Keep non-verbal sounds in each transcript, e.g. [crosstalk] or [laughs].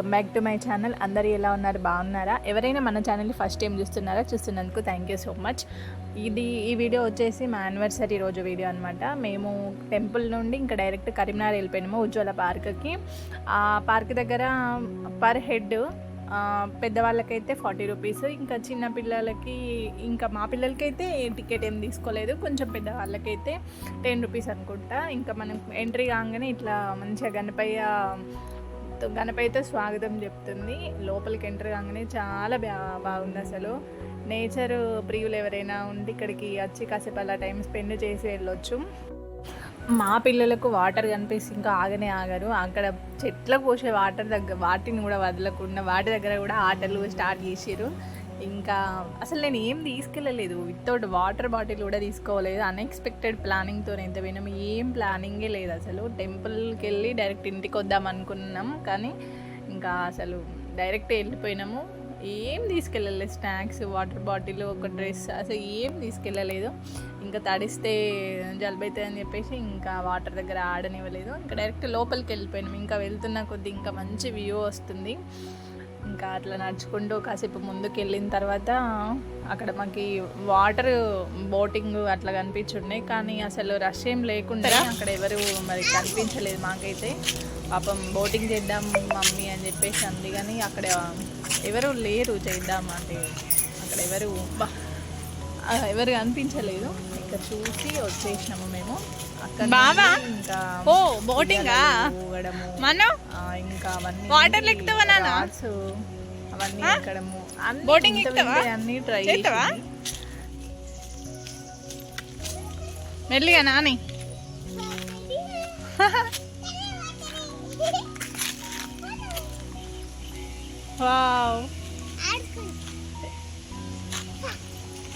Welcome back to my channel. అందరు ఎలా ఉన్నారు? బాగున్నారా? ఎవరైనా మన ఛానల్ని ఫస్ట్ టైం చూస్తున్నారా? చూస్తున్నందుకు థ్యాంక్ యూ సో మచ్ ఇది ఈ వీడియో వచ్చేసి మా యానివర్సరీ రోజు వీడియో అనమాట మేము టెంపుల్ నుండి ఇంకా డైరెక్ట్ కరీంనగర్ వెళ్ళిపోయినాము ఉజ్వల పార్క్కి. ఆ పార్క్ దగ్గర పర్ హెడ్ పెద్దవాళ్ళకైతే ఫార్టీ రూపీస్ ఇంకా చిన్న పిల్లలకి ఇంకా మా పిల్లలకైతే టికెట్ ఏం తీసుకోలేదు. కొంచెం పెద్దవాళ్ళకైతే టెన్ రూపీస్ అనుకుంటా. ఇంకా మనం ఎంట్రీ కాగానే ఇట్లా మంచిగా గణపయ్య గణపయ్యతో స్వాగతం చెప్తుంది. లోపలికి ఎంటర్ కాగానే చాలా బా బాగుంది అసలు. నేచర్ ప్రియులు ఎవరైనా ఉండి ఇక్కడికి వచ్చి కాసేపు అలా టైం స్పెండ్ చేసి వెళ్ళొచ్చు. మా పిల్లలకు వాటర్ కనిపిస్తే ఇంకా ఆగనే ఆగరు. అక్కడ చెట్లకు పోసే వాటర్ దగ్గర వాటిని కూడా వదలకుండా వాటి దగ్గర కూడా ఆటలు స్టార్ట్ చేసారు ఇంకా అసలు నేను ఏం తీసుకెళ్ళలేదు. వితౌట్ వాటర్ బాటిల్ కూడా తీసుకోలేదు. అన్ఎక్స్పెక్టెడ్ ప్లానింగ్తో ఎంత పోయినాం. ఏం ప్లానింగే లేదు అసలు. టెంపుల్కి వెళ్ళి డైరెక్ట్ ఇంటికి వద్దాం అనుకున్నాం. కానీ ఇంకా అసలు డైరెక్ట్ వెళ్ళిపోయినాము. ఏం తీసుకెళ్ళలేదు స్నాక్స్ వాటర్ బాటిల్ ఒక డ్రెస్ అసలు ఏం తీసుకెళ్ళలేదు. ఇంకా తడిస్తే జలుబు అవుతుంది అని చెప్పేసి ఇంకా వాటర్ దగ్గర ఆడనివ్వలేదు. ఇంకా డైరెక్ట్ లోపలికి వెళ్ళిపోయినాం. ఇంకా వెళ్తున్న కొద్దీ ఇంకా మంచి వ్యూ వస్తుంది. ఇంకా అట్లా నడుచుకుంటూ కాసేపు ముందుకు వెళ్ళిన తర్వాత అక్కడ మాకి వాటర్ బోటింగ్ అట్లా కనిపించున్నాయి కానీ అసలు రష్ ఏం లేకుండా. అక్కడ ఎవరు మరి కనిపించలేదు మాకైతే. పాపం బోటింగ్ చేద్దాం మమ్మీ అని చెప్పేసి అంది కానీ అక్కడ ఎవరు లేరు చేద్దాం అంటే. అక్కడ ఎవరు ఎవరు కనిపించలేదు. ఇంకా చూసి వచ్చేసినాము మేము. అక్కడ ఇంకా ఓ బోటింగా? మనం? ఇంకా అవన్నీ వాటర్? రాడ్స్ అవన్నీ ఎక్కడము బోటింగ్ అన్ని ట్రై చేస్తావా? మెల్లిగా నాని. వావ్.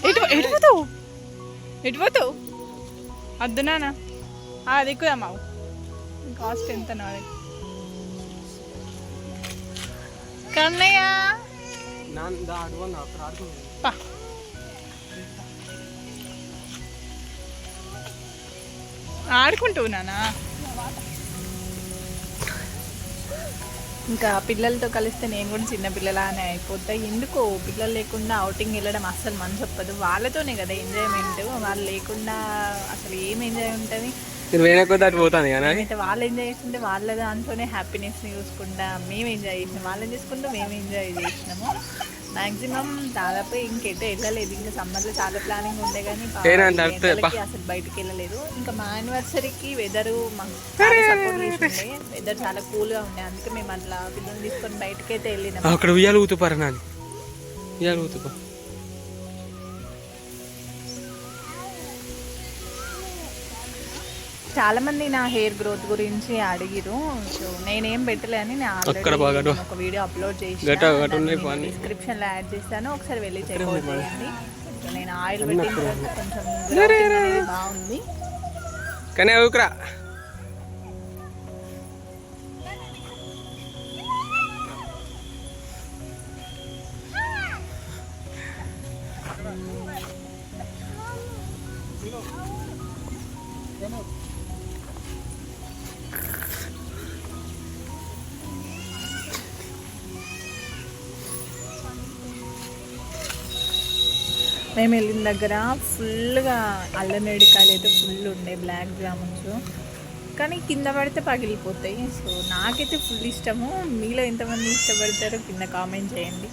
ఎటు ఎటు పోతావు? ఎటు పోతావు? వద్దు నాన్న. అది ఎక్కుదామా కాస్ట్ ఎంత నాది? కన్నయ్య. పా. ఆడుకుంటావు నానా ఇంకా పిల్లలతో కలిస్తే నేను కూడా చిన్న పిల్లలానే అయిపోతా. ఎందుకో పిల్లలు లేకుండా అవుటింగ్ వెళ్ళడం అస్సలు మంచి చెప్పదు వాళ్ళతోనే కదా ఎంజాయ్మెంట్ వాళ్ళు లేకుండా అసలు ఏం ఎంజాయ్ ఉంటుంది నేను వేరే కొద్ది అటు పోతాను కానీ అయితే వాళ్ళు ఎంజాయ్ చేస్తుంటే వాళ్ళ దాంట్లోనే హ్యాపీనెస్ని చూసుకుంటా మేము ఎంజాయ్ చేసినాం. వాళ్ళని చూసుకుంటూ మేము ఎంజాయ్ చేసినాము. మ్యాక్సిమం దాదాపు ఇంకెటో వెళ్ళలేదు. ఇంకా సమ్మర్లో చాలా ప్లానింగ్ ఉండే కానీ అంటే అసలు బయటికి వెళ్ళలేదు. ఇంకా మా యానివర్సరీకి వెదర్ మాకు వెదర్ చాలా కూల్గా ఉండే. అందుకే మేము అట్లా పిల్లల్ని తీసుకొని బయటకి అయితే వెళ్ళినాం. అక్కడ ఉయ్యాలు ఊతుపారు నాని? ఉయ్యాలు ఊతుపా. చాలా మంది నా హెయిర్ గ్రోత్ గురించి అడిగిరు. సో నేనేం పెట్టలే అని నేను ఒక వీడియో అప్లోడ్ చేసి పని. డిస్క్రిప్షన్లో యాడ్ చేస్తాను ఒకసారి వెళ్ళి చెక్ చేయండి. నేను ఆయిల్ పెట్టిన కొంచెం బాగుంది. కానీ మేము వెళ్ళిన దగ్గర ఫుల్గా అల్లమేడికాయలు అయితే ఫుల్ ఉండే బ్లాక్ జామున్స్ కానీ కింద పడితే పగిలిపోతాయి. సో నాకైతే ఫుల్ ఇష్టము. మీలో ఎంతమంది ఇష్టపడతారో కింద కామెంట్ చేయండి.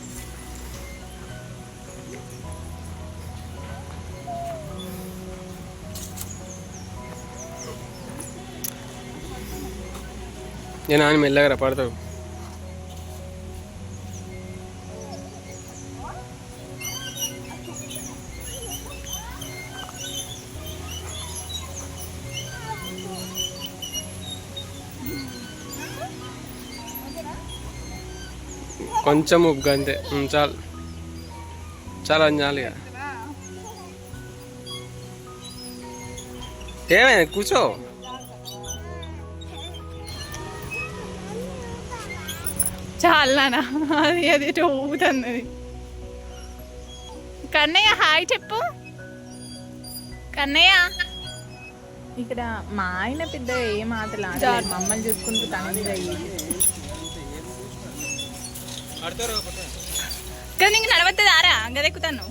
నేను ఆయన మెల్లగా పడతావు. కొంచెం ఉగ్గు అంతే. చాలు. చాలా చాలు ఇక ఏమైంది కూర్చో. చాలా అది అది ఊగుతుంది. కన్నయ్య హాయ్ చెప్పు. కన్నయ్య. ఇక్కడ మా ఆయన పెద్ద ఏం ఆడలేదు. మమ్మల్ని చూసుకుంటూ తను. ఇక్కడ నీకు నడవద్దు ఆరా? గదెక్కుతాను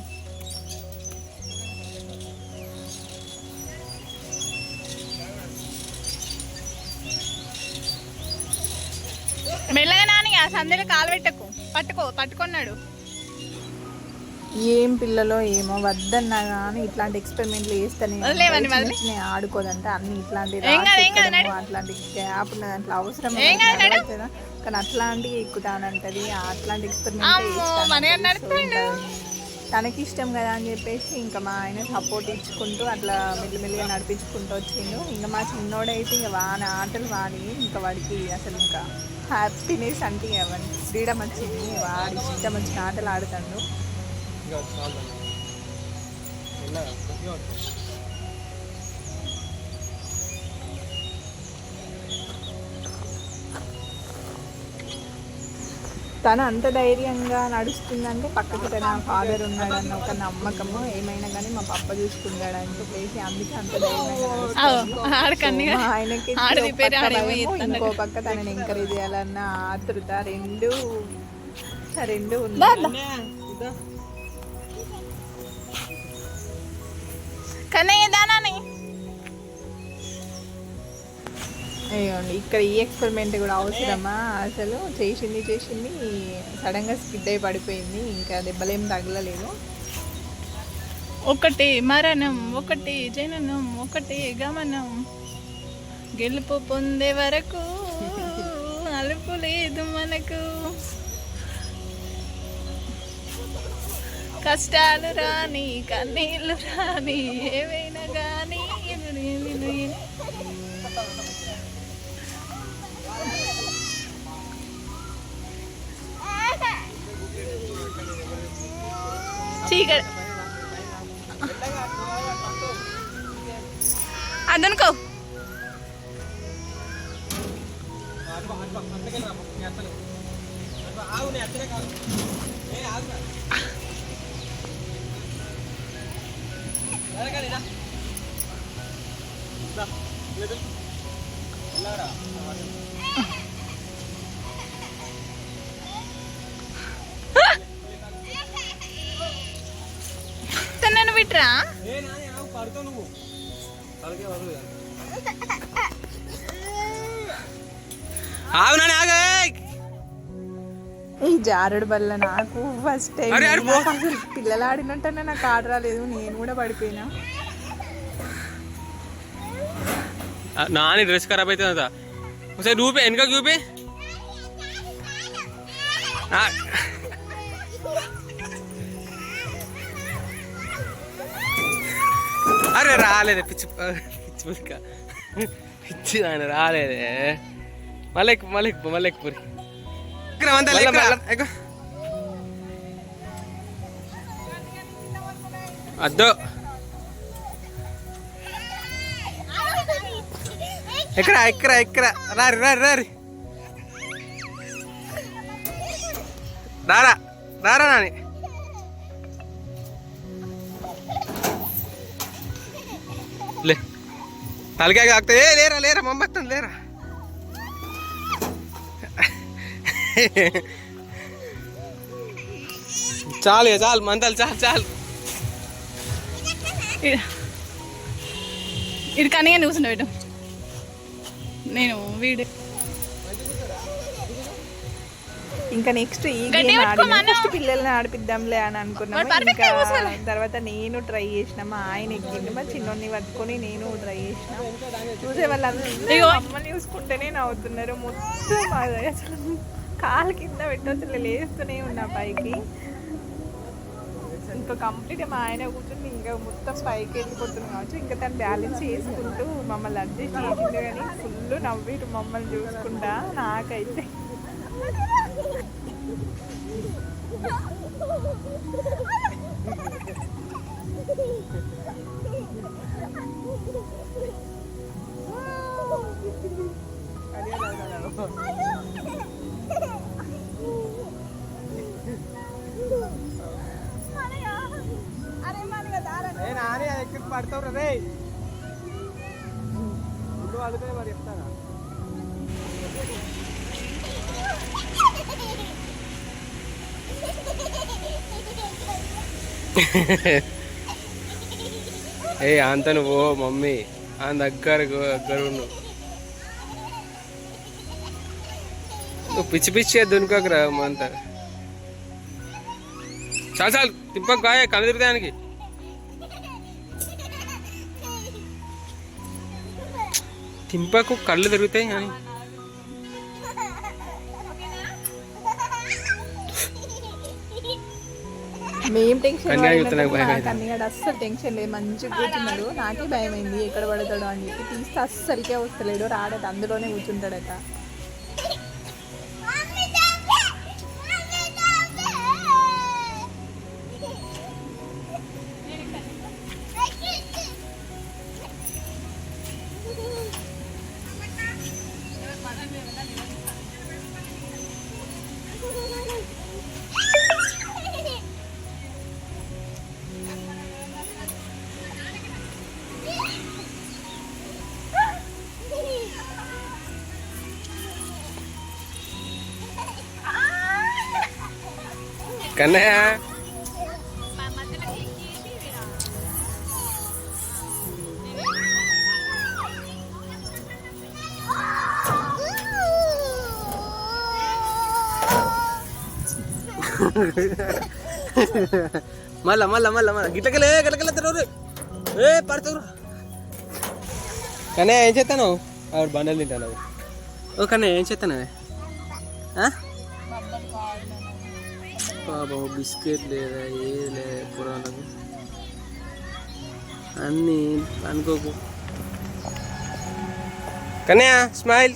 మెల్లగా నాని ఆ సందులో కాలు పెట్టకు. పట్టుకో పట్టుకున్నాడు. ఏం పిల్లలో ఏమో వద్దన్నా కానీ ఇట్లాంటి ఎక్స్పెరిమెంట్లు చేస్తానే చిన్న ఆడుకోదంటే అన్ని ఇట్లాంటి అట్లాంటి గ్యాప్ ఉన్న దాంట్లో అవసరం. కదా. కానీ అట్లాంటివి ఎక్కుతానంటది అట్లాంటి ఎక్స్పెరిమెంట్. తనకి ఇష్టం కదా అని చెప్పేసి ఇంకా మా ఆయన సపోర్ట్ ఇచ్చుకుంటూ అట్లా మెల్లిమెల్లిగా నడిపించుకుంటూ వచ్చిండు ఇంకా మా చిన్నోడైతే ఇంకా వాని ఆటలు వాడి ఇంకా వాడికి అసలు ఇంకా హ్యాపీనెస్ అంటే ఫ్రీడమ్ వచ్చింది వాడి ఇష్టం వచ్చిన ఆటలు ఆడుతాడు తను అంత ధైర్యంగా నడుస్తుందంటే పక్కకి తన ఫాదర్ ఉన్నాడన్న ఒక నమ్మకము ఏమైనా కానీ మా పప్ప చూసుకుంటాడని చెప్పేసి అందుకే అంత ధైర్యంగా ఆయనకి. ఇంకో పక్క తనని ఎంకరేజ్ చేయాలన్న ఆతృత రెండు రెండు ఉన్నాయి కన్నయ్య దానాని అయ్యోండి ఇక్కడ ఈ ఎక్స్పెరిమెంట్ కూడా అవసరమా? అసలు చేసింది చేసింది సడన్గా స్కిడ్ అయి పడిపోయింది ఇంకా దెబ్బలేం తగలలేదు. ఒకటి మరణం ఒకటి జననం ఒకటి గమనం. గెలుపు పొందే వరకు [laughs] అలుపు లేదు మనకు. కష్టాలు రాని కన్నీళ్ళు రాని ఏవైనా కానీ చీకటి. అదనుకో. తనను విట్రా? ఆగు నాని ఆగు. ఈ జారుడు బల్ల నాకు ఫస్ట్ టైం. అసలు పిల్లలు ఆడినట్టనే నాకు ఆట రాలేదు. నేను కూడా పడిపోయినా. నాని డ్రెస్ ఖరాబ్ అవుతుంది ఒకసారి చూపి వెనక చూపి. అరే రాలేదే పిచ్చి పిచ్చి పుల్క పిచ్చి ఆయన రాలేదే. మళ్ళీ మళ్ళీ మళ్ళీ ఎక్కు పురి మళ్ళా, మళ్ళా, ఎక్కు. అద్దు. ఎక్కడ ఎక్కడ ఎక్కడ రారి రారి రారి. రారా రారా నాని. లే. తలకాయ కాకుతా ఏ లేరా లేరా మమ్మత్తం లేరా. చాలు ఇక చాలు మందలు చాలు చాలు. ఇది కన్నయ్య కూర్చుండబెట్టు నేను వీడు. ఇంకా నెక్స్ట్ ఈ గేమ్. ఫస్ట్ పిల్లల్ని ఆడిపిద్దాంలే అని అనుకున్నాము? వాడు. తర్వాత నేను ట్రై చేసిన మా ఆయన ఎక్కిండు మా చిన్నోడిని పట్టుకొని నేను ట్రై చేసిన. చూసే వాళ్ళందరూ. అమ్మని చూసుకుంటేనే నవ్వుతున్నారు. మొత్తం అసలు. కాలు కింద పెట్టొచ్చు లేస్తూనే ఉన్నా పైకి. ఇంకా కంప్లీట్ మా ఆయన కూర్చుని ఇంకా మొత్తం పైకి వెళ్ళిపోతుంది కావచ్చు. ఇంకా తను బ్యాలెన్స్ చేసుకుంటూ మమ్మల్ని అడ్జస్ట్ చేసింది కానీ ఫుల్ నవ్విరు మమ్మల్ని చూసుకుంటా నాకైతే. ఆడతావు రే ముందు ఆడుకునే మరి చెప్తారా [laughs] ఏ అంతను ఓ మమ్మీ. ఆ దగ్గర దగ్గర నువ్వు పిచ్చి పిచ్చి దునుకోకరా అంత చాలు చాలు తిప్పకు కాయ కళ్ళు తిరుగుతానికి తింపకు కళ్ళు తిరుగుతాయి కానీ. మేము టెన్షన్ అస్సలు టెన్షన్ లేదు మంచిగా కూర్చున్నాడు నాకే భయం అయింది ఎక్కడ పడతాడు అని చెప్పి తీస్తే అస్సలకే వస్తలేడు రాడట అందులోనే కూర్చుంటాడట. కన్నయ్య మళ్ళా మళ్ళా మళ్ళా మళ్ళా గిట్లకెళ్ళే గిట్లకెళ్ళే తెరవరు ఏ పడతారు కన్నయ్య ఏం చేస్తాను ఆవిడ బండలు తింటాను ఓ కన్నయ్య ఏం చేస్తాను పాపం బిస్కెట్ లేదా ఏది లేదా పురాణకు అన్నీ అనుకోకు కన్నయ్య స్మైల్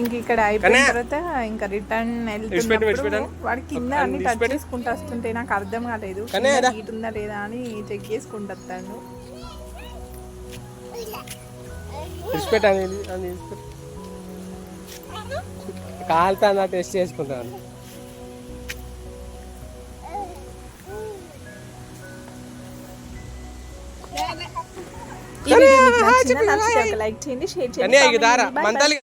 ఇంక ఇక్కడ అయిపోయిన. తర్వాత ఇంకా రిటర్న్ వెళ్తున్నప్పుడు. వాడి కింద అన్ని టచ్. చేసుకుంటూ వస్తుంటే నాకు అర్థం కాలేదు. హీట్ ఉందా లేదా అని చెక్ చేసుకుంటూ వస్తాను కాలుతా టెస్ట్ చేసుకుంటాను ఈ వీడియో మీకు నచ్చిందా? నచ్చితే ఒక లైక్ చేయండి షేర్ చేయండి